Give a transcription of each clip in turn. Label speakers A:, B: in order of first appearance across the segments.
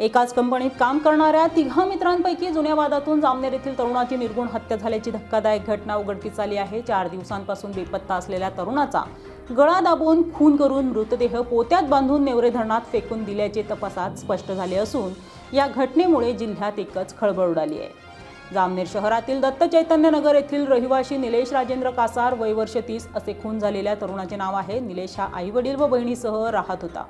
A: एकाच कंपनीत काम करणाऱ्या तिघा मित्रांपैकी जुन्या वादातून जामनेर येथील तरुणाची निर्गुण हत्या झाल्याची धक्कादायक घटना उघडकीस आली आहे. चार दिवसांपासून बेपत्ता असलेल्या तरुणाचा गळा दाबून खून करून मृतदेह पोत्यात बांधून नेवरे धरणात फेकून दिल्याचे तपासात स्पष्ट झाले असून या घटनेमुळे जिल्ह्यात एकच खळबळ उडाली आहे. जामनेर शहरातील दत्त चैतन्य नगर येथील रहिवासी निलेश राजेंद्र कासार वय वर्ष तीस असे खून झालेल्या तरुणाचे नाव आहे. निलेश हा आई वडील व बहिणीसह राहत होता.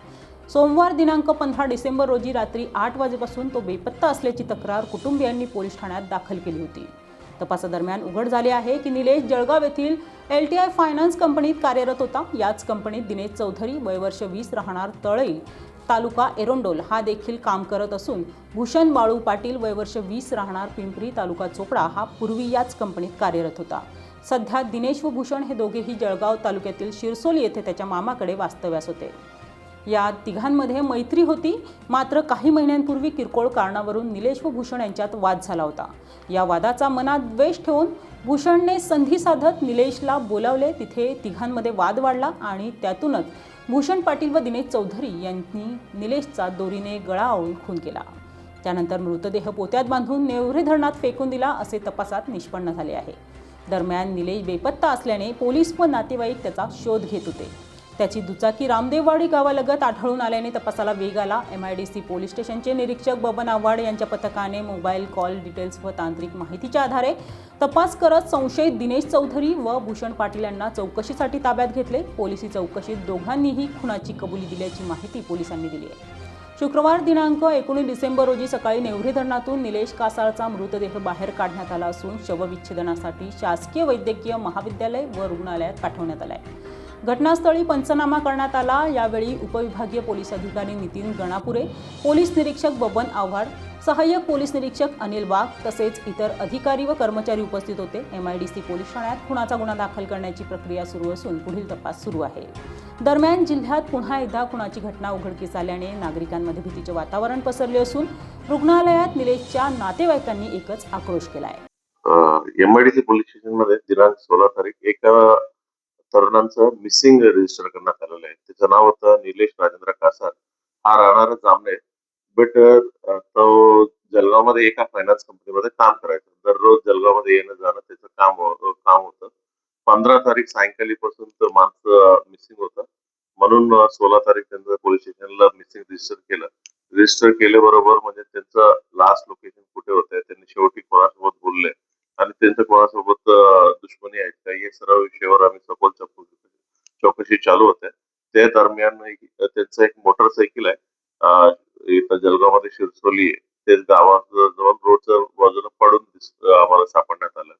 A: सोमवार दिनांक पंधरा डिसेंबर रोजी रात्री आठ वाजेपासून तो बेपत्ता असल्याची तक्रार कुटुंबियांनी पोलीस ठाण्यात दाखल केली होती. तपासादरम्यान उघड झाले आहे की निलेश जळगाव येथील एल टी आय फायनान्स कंपनीत कार्यरत होता. याच कंपनीत दिनेश चौधरी वयवर्ष वीस राहणार तळई तालुका एरोंडोल हा देखील काम करत असून भूषण बाळू पाटील वयवर्ष वीस राहणार पिंपरी तालुका चोपडा हा पूर्वी याच कंपनीत कार्यरत होता. सध्या दिनेश व भूषण हे दोघेही जळगाव तालुक्यातील शिरसोली येथे त्याच्या मामाकडे वास्तव्यास होते. या तिघांमध्ये मैत्री होती. मात्र काही महिन्यांपूर्वी किरकोळ कारणावरून निलेश व भूषण यांच्यात वाद झाला होता. या वादाचा मनात द्वेष ठेवून भूषणने संधी साधत निलेशला बोलावले. तिथे तिघांमध्ये वाद वाढला आणि त्यातूनच भूषण पाटील व दिनेश चौधरी यांनी निलेशचा दोरीने गळा आवळून खून केला. त्यानंतर मृतदेह पोत्यात बांधून नेवरे धरणात फेकून दिला असे तपासात निष्पन्न झाले आहे. दरम्यान निलेश बेपत्ता असल्याने पोलीस व नातेवाईक त्याचा शोध घेत होते. त्याची दुचाकी रामदेववाडी गावालगत आढळून आल्याने तपासाला वेग आला. M I D C police स्टेशनचे निरीक्षक बबन आव्हाड यांच्या पथकाने मोबाईल कॉल डिटेल्स व तांत्रिक माहितीच्या आधारे तपास करत संशयित दिनेश चौधरी व भूषण पाटील यांना चौकशीसाठी ताब्यात घेतले. पोलिसी चौकशीत दोघांनीही खुनाची कबुली दिल्याची माहिती पोलिसांनी दिली आहे. शुक्रवार दिनांक एकोणीस डिसेंबर रोजी सकाळी नेवरी धरणातून निलेश कासाळचा मृतदेह बाहेर काढण्यात आला असून शवविच्छेदनासाठी शासकीय वैद्यकीय महाविद्यालय व रुग्णालयात पाठवण्यात आलाय. घटनास्थळी पंचनामा करण्यात आला. यावेळी उपविभागीय पोलीस अधिकारी नितीन गणापुरे पोलीस निरीक्षक बबन आव्हाड सहाय्यक पोलीस निरीक्षक अनिल वाघ तसेच इतर अधिकारी व कर्मचारी उपस्थित होते. एमआयडीसी पोलीस ठाण्यात खुनाचा गुन्हा दाखल करण्याची प्रक्रिया सुरू असून पुढील तपास सुरू आहे. दरम्यान जिल्ह्यात पुन्हा एकदा खुनाची घटना उघडकीस आल्याने नागरिकांमध्ये भीतीचे वातावरण पसरले असून रुग्णालयात निलेशच्या नातेवाईकांनी एकच आक्रोश केला आहे
B: एमआयडीसी पोलीस स्टेशनमध्ये दिनांक सोळा तारीख एका तरुणांचं मिसिंग रजिस्टर करण्यात आलेलं आहे. त्याचं नाव होतं निलेश राजेंद्र कासार. हा राहणार जामने बट तो जळगावमध्ये एका फायनान्स कंपनीमध्ये काम करायचं. दररोज जळगावमध्ये येणं जाणं त्याचं काम हो, काम होतं. पंधरा तारीख सायंकाळी पासून तर माणसं मिसिंग होतं. म्हणून सोळा तारीख त्यांचं पोलीस स्टेशनला मिसिंग रजिस्टर केलं. रजिस्टर केल्याबरोबर म्हणजे त्यांचं लास्ट लोकेशन कुठे होतं त्यांनी शेवटी कोणासोबत बोलले. आणि त्यांचं कोणासोबत दुश्मनी आहेत का या सर्व विषयावर आम्ही सखोल चौकशी चौकशी चालू होते. त्या दरम्यान त्यांचं एक मोटरसायकल आहे. इथं जळगावमध्ये शिरसोली आहे. ते गावाजवळ रोडच्या बाजूला पडून आम्हाला सापडण्यात आलं.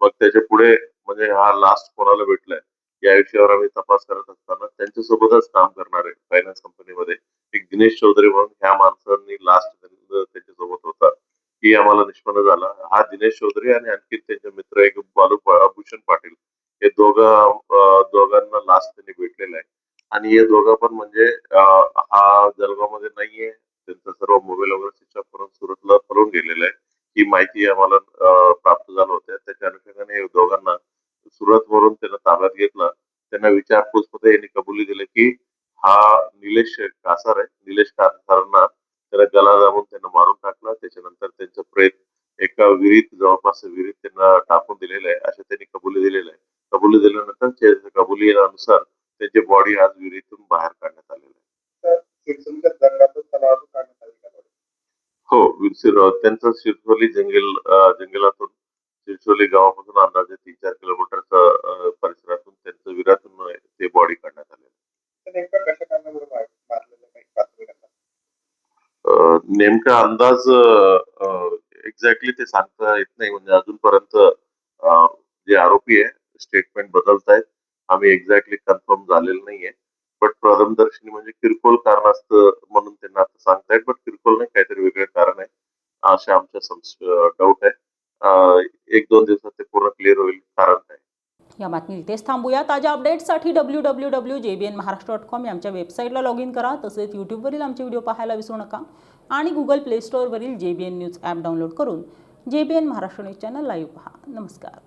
B: मग त्याच्या पुढे म्हणजे हा लास्ट कोणाला भेटलाय या विषयावर आम्ही तपास करत असताना त्यांच्यासोबतच काम करणारे फायनान्स कंपनीमध्ये एक दिनेश चौधरी म्हणून ह्या माणसांनी लास्ट ही आम्हाला निष्पन्न झाला. हा दिनेश चौधरी आणि आणखी त्यांचे मित्र एक बालू भूषण पाटील. हे दोघं दोघांना लास्ट त्यांनी भेटलेला आहे. आणि हे दोघं पण म्हणजे हा हा जळगावमध्ये नाहीये. त्यांचा सर्व मोबाईल वगैरे स्विच ऑफ करून सुरतला पळून गेलेला आहे. ही माहिती आम्हाला प्राप्त झाला होत्या. त्याच्या अनुषंगाने दोघांना सुरत वरून त्यांना ताब्यात घेतलं. त्यांना विचारपूसमध्ये यांनी कबुली दिली की हा निलेश कासार आहे. निलेश कासारांना त्याला गला दाबून त्यांना मारून टाकलं. त्याच्यानंतर त्यांचं प्रेत एका विहिरीत जवळपास विहिरीत त्यांना टाकून दिलेलं आहे असं त्यांनी कबुली दिलेलं आहे. कबुली दिल्यानंतर कबुलीनुसार त्यांची बॉडी आज विहिरीतून बाहेर काढण्यात आलेली आहे? हो विरसिर त्यांचं शिरसोली जंगल जंगलातून शिरसोली गावापासून अंदाजे तीन चार किलोमीटरच्या परिसरातून त्यांचं विरातून ते बॉडी काढण्यात
C: नेमका
B: अंदाज एक्झॅक्टली ते सांगता येत नाही. म्हणजे अजूनपर्यंत जे आरोपी आहे स्टेटमेंट बदलत आहेत आम्ही एक्झॅक्टली कन्फर्म झालेलं नाहीये. बट प्रथमदर्शनी म्हणजे किरकोळ कारणास्तव म्हणून त्यांना आता सांगतायत. बट किरकोळ नाही काहीतरी वेगळे कारण आहे. असे आमच्या डाऊट आहे. एक दोन दिवसात ते पूर्ण क्लिअर होईल कारण काय?
A: या बातमी इथेच थांबूया ताज्या अपडेट्ससाठी W W W J B N Maharashtra dot com या आमच्या वेबसाईटला लॉग इन करा. तसेच यूट्यूबवरील आमचे व्हिडिओ पाहायला विसरू नका. आणि Google play स्टोअरवरील J B N news app download करून J B N Maharashtra news channel live पहा. नमस्कार.